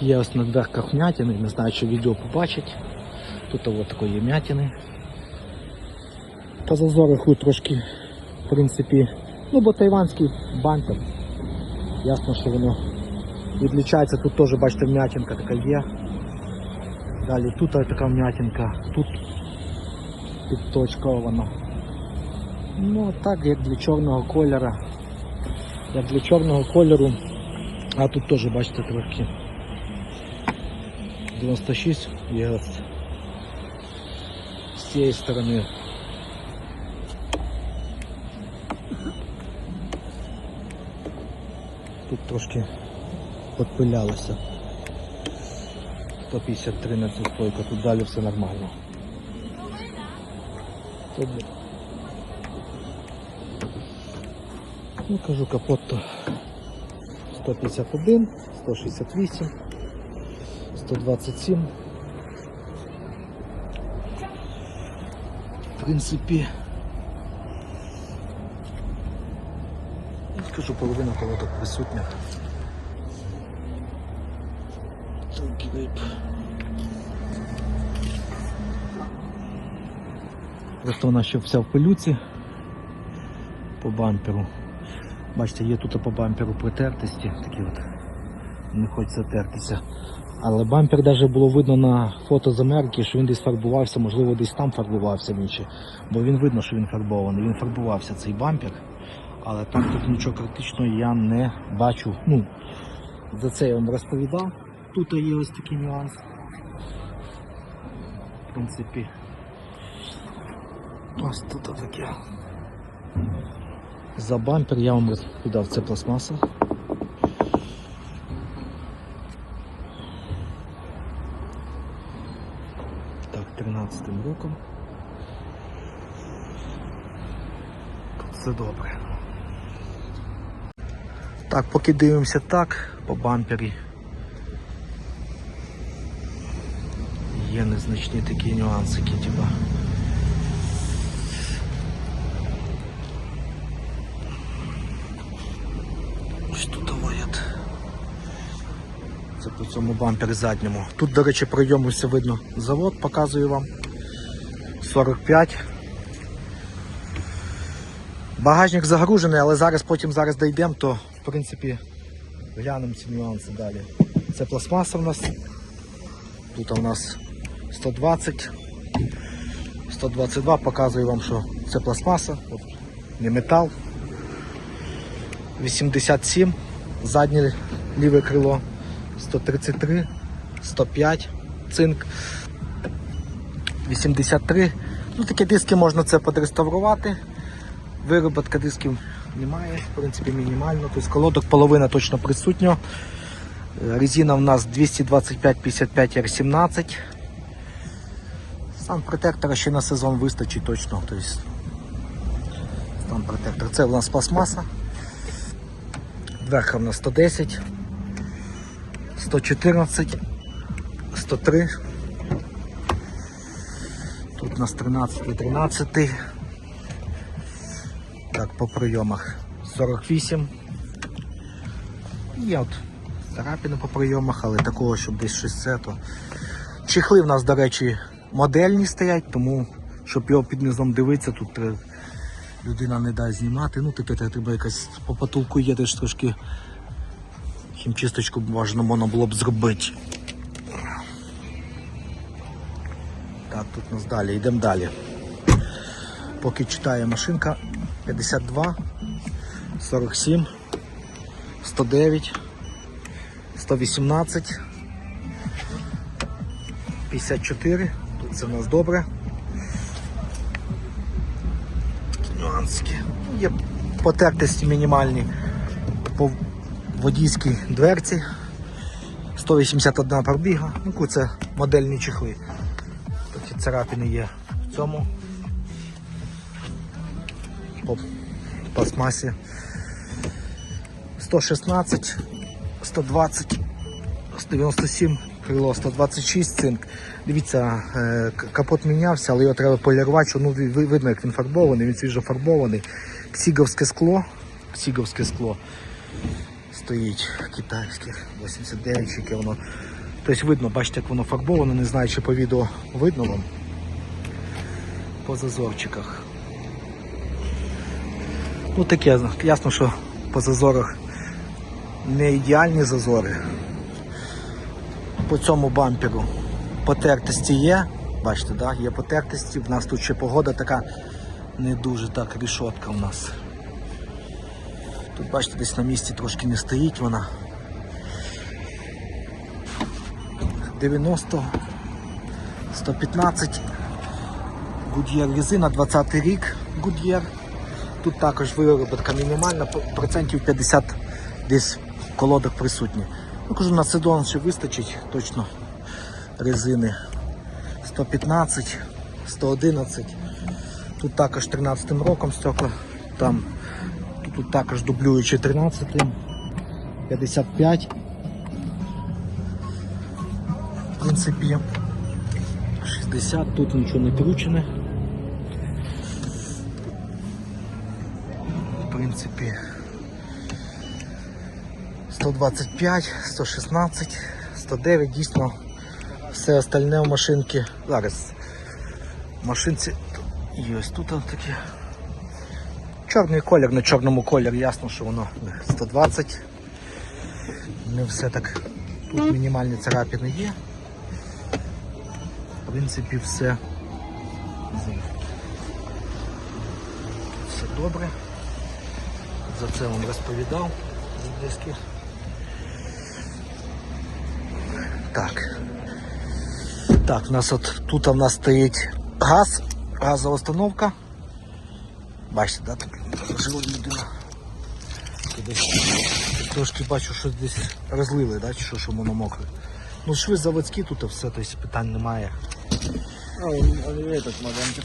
Є ось на дверках м'ятини, не знаю, чи відео побачить. Тут ось такої м'ятини. По зазориху трошки, в принципі, ну бо тайванський бампер. Ясно, що воно відлічається. Тут теж, бачите, м'ятинка така є. Далі тут така м'ятинка, тут підточковано. Ну так, як для чорного кольора. Як для чорного кольору. А тут теж, бачите, трохи. 96 є ось з цієї сторони. Тут трошки підпилялося. 153 на цю стойку, тут далі все нормально. Тут... Ну кажу капот то 151, 168, 127. В принципі, скажу, половина колодок присутня. Так, грейп. Просто вона ще вся в пилюці по бамперу. Бачите, є тут по бамперу притертості, такі от не хочеться тертися. Але бампер навіть було видно на фото з Америки, що він десь фарбувався, можливо, десь там фарбувався він. Бо він видно, що він фарбований. Він фарбувався цей бампер. Але так тут нічого критичного я не бачу. Ну, за це я вам розповідав. Тут є ось такий нюанс. В принципі. Ось тут таке. За бампер я вам розповідав, це пластмаса. Так, 13 роком. Тут все добре. Так, поки дивимося так, по бампері. Є незначні такі нюансики, типа. Ось тут воєт. Це по цьому бампері задньому. Тут, до речі, пройому все видно. Завод показую вам. 45. Багажник загружений, але зараз потім зараз дійдемо, то в принципі глянемо ці нюанси далі. Це пластмаса у нас. Тут у нас 120. 122 показую вам, що це пластмаса, от, не метал. 87, заднє ліве крило 133, 105, цинк 83. Ну такі диски можна це подреставрувати. Вироботка дисків немає, в принципі мінімально. Тобто колодок половина точно присутня. Резина в нас 225-55 R17. Стан протектора ще на сезон вистачить точно. Тобто, стан протектора. Це у нас пластмаса. Верха в нас 110, 114, 103. Тут у нас 13 і 13. Так, по прийомах 48. Є от царапини по прийомах, але такого, щоб десь щось це, то. Чехли в нас, до речі, модельні стоять, тому щоб його під низом дивитися, тут людина не дасть знімати. Ну, таке треба якась по потолку є десь трошки хімчисточку можна було б зробити. Так, тут нас далі, йдемо далі. Поки читає машинка 52, 47, 109, 118, 54. Тут це в нас добре. Такі нюансики. Є потертості мінімальні водійській дверці. 181 пробіга. Ну, це модельні чехли. Такі царапини є в цьому. По пластмасі. 116, 120, 197, крило 126 цинк. Дивіться, е, капот мінявся, але його треба полірувати, ну, ви- ви- видно, як він фарбований, він свіжо фарбований. Ксіговське скло, ксіговське скло стоїть китайських 89 яке воно. Тобто видно, бачите, як воно фарбовано, не знаю, чи по відео видно вам. По зазорчиках. Ну таке, ясно, що по зазорах не ідеальні зазори. По цьому бамперу потертості є. Бачите, да? є потертості. В нас тут ще погода така не дуже так рішотка у нас. Тут бачите, десь на місці трошки не стоїть вона. 90, 115, Goodyear резина, 20 рік Goodyear. Тут також виробітка мінімальна, процентів 50 десь в колодах присутні. Ну, кажу, на сезон ще вистачить точно резини. 115, 111. Тут також 13 роком стекла. Там тут, також дублюючи 13, 55. В принципі, 60, тут нічого не кручене. В принципі, 125, 116, 109, дійсно все остальне в машинці. Зараз в машинці є ось тут таке. Чорний колір на чорному кольорі, ясно, що воно 120. Не все так. Тут мінімальні царапини є. В принципі, все. Все добре. За це вам розповідав за диски. Так. Так, у нас от тут у нас стоїть газ, газова установка. Бачите, да, жила людина. Трошки бачу, що десь розлили, да, чи що, що воно мокре. Ну, шви заводські тут і все, тобто питань немає. А, этот.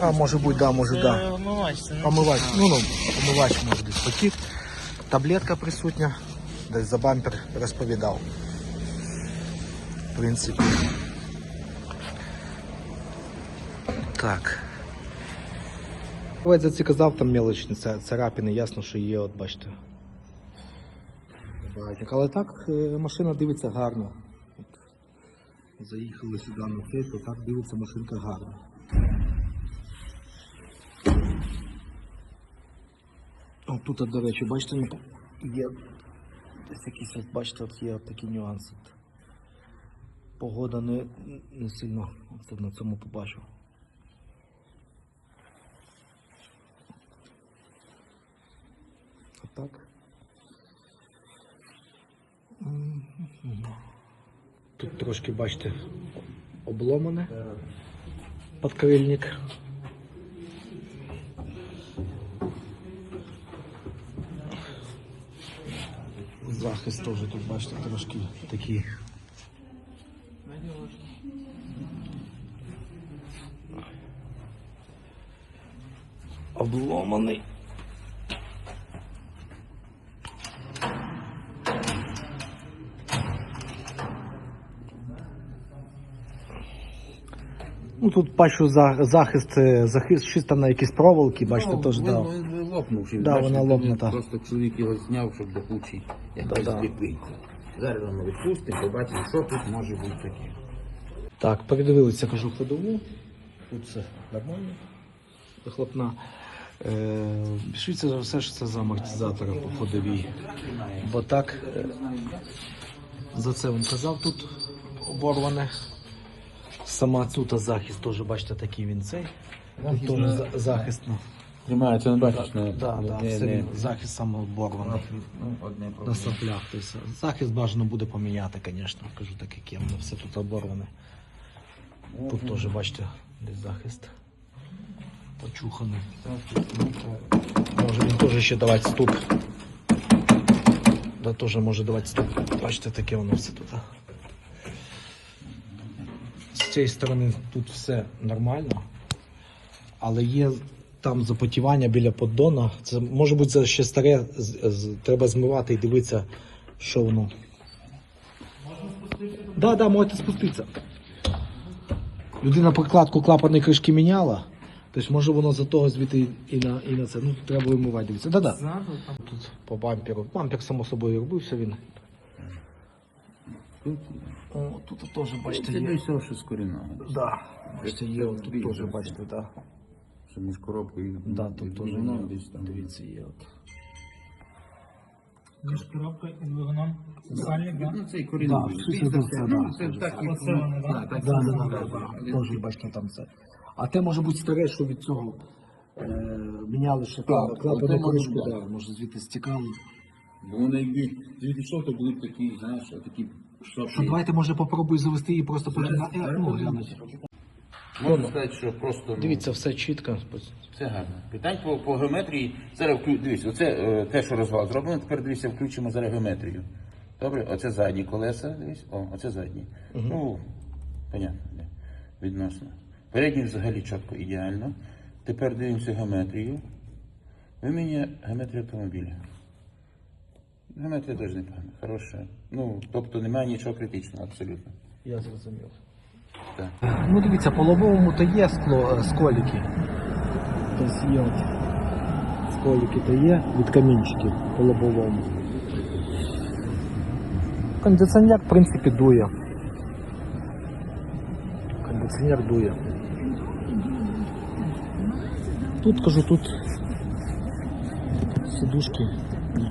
А, може бути, да, може, да. Омивач, Помивач, ну, ну, помивач може десь потік. Таблетка присутня, десь за бампер розповідав. В принципі. Так. Ось за це казав, там мелочні ца- царапини, ясно, що є, от бачите. Але так е, машина дивиться гарно. От Заїхали сюди на цей, то так дивиться машинка гарно. О, тут, до речі, бачите, ну, є десь якісь, от, бачите, от є от такі нюанси. Погода не, не сильно на цьому побачив. А так. Тут трошки, бачите, обломане подкрильник. Захист теж тут, бачите, трошки такий. Обломаний. Ну тут бачу за- захист, е, захист чисто на якісь проволоки, бачите, Ну, теж дав. він, він лопнувший. Да, бачите, вона лопнута. Просто чоловік його зняв, щоб до кучі якось Да-да. зліпити. Зараз ми відпустимо, побачимо, що тут може бути таке. Так, передивилися, кажу, ходову. Тут все нормально. Хлопна. Е, Швидше за все, що це за амортизатори по ходовій. Бо так, е, за це він казав тут оборване. Сама тут захист теж, бачите, такий він цей. Тут теж за- захист. Ну, Тримається, не бачиш, не, да, да, не, все не, захист саме оборваний. ну, одне На проблема. соплях. Тобто, захист бажано буде поміняти, звісно. Кажу так, як є, воно все тут оборване. Тут теж, бачите, десь захист. Почуханий. Може він теж ще давати ступ. Да, теж може давати ступ. Бачите, таке воно все тут. а. Цієї сторони тут все нормально, але є там запотівання біля поддона. Це може бути це ще старе, треба змивати і дивитися, що воно. Можна спуститися? Так, да, да, можете спуститися. Людина прикладку клапаної кришки міняла. Тобто може воно за того звідти і на, і на це. Ну, треба вимивати, дивіться. Да-да. Тут по бамперу. Бампер, само собою, робився він. О, тут теж, бачите, є. десь все, що з корінного. Да. Бачите, є, от тут теж, бачите, да. Що між коробкою і Да, тут теж є. там. Дивіться, є. От. Між коробкою і двигуном. Сальник, да? Ну, корінний. це да. ну, це так і Оце воно, да? Да, так Да, і да, воно, да, да. да. Теж, бачите, там це. А те може бути старе, що від цього е, міняли ще клапану оте може кришку, да, може звідти стікало. Бо вони якби звідти йшов, то були б такі, знаєш, такі Що шапки. давайте може попробуй завести і просто потім на е, ну, глянути. Можна сказати, що просто ну, Дивіться, все чітко. Все гарно. Питань по, по геометрії. Зараз вклю... дивись, оце е, те, що розвал зроблено, тепер дивіться, включимо зараз геометрію. Добре, оце задні колеса, дивись, о, оце задні. Ну, понятно, не, відносно. Передні взагалі чітко ідеально. Тепер дивимося геометрію. Вимінює геометрію автомобіля. Геометрія теж непогана, хороша. Ну, тобто немає нічого критичного, абсолютно. Я зрозумів. Так. Ну дивіться, по лобовому то є скло, е, сколіки. Тобто є от сколіки то є від камінчиків по лобовому. Кондиціонер, в принципі, дує. Кондиціонер дує. Тут кажу, тут сидушки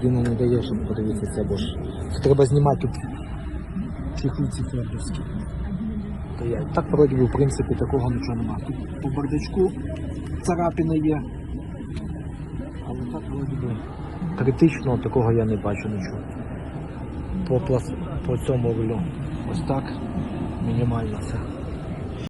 людина не дає, щоб подивитися, бо ж треба знімати чехлиці фердовські. Так вроді в принципі, такого нічого немає. Тут по бардачку царапини є. Але так вроді би критичного такого я не бачу нічого. По, по цьому рулю. Ось так. Мінімально все.